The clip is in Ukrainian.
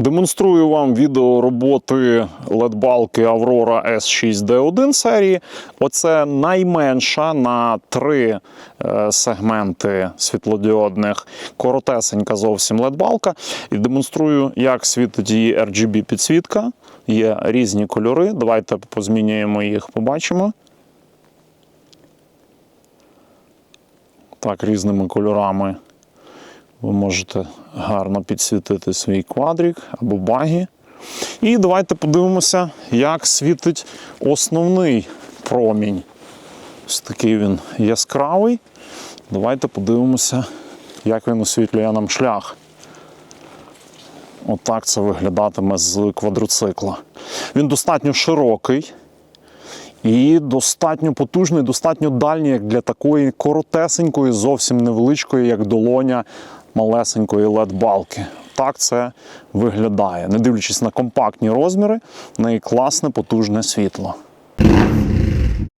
Демонструю вам відео роботи LED-балки Aurora S6D1 серії. Оце найменша на три е, сегменти світлодіодних, коротесенька зовсім LED-балка. І демонструю, як світить її RGB підсвітка. Є різні кольори. Давайте позмінюємо їх, побачимо. Так, різними кольорами ви можете гарно підсвітити свій квадрик або багі. І давайте подивимося, як світить основний промінь. Ось такий він яскравий. Давайте подивимося, як він освітлює нам шлях. Отак це виглядатиме з квадроцикла. Він достатньо широкий і достатньо потужний, достатньо дальній, як для такої коротесенької, зовсім невеличкої, як долоня малесенької LED-балки. Так це виглядає. Не дивлячись на компактні розміри, в неї класне потужне світло.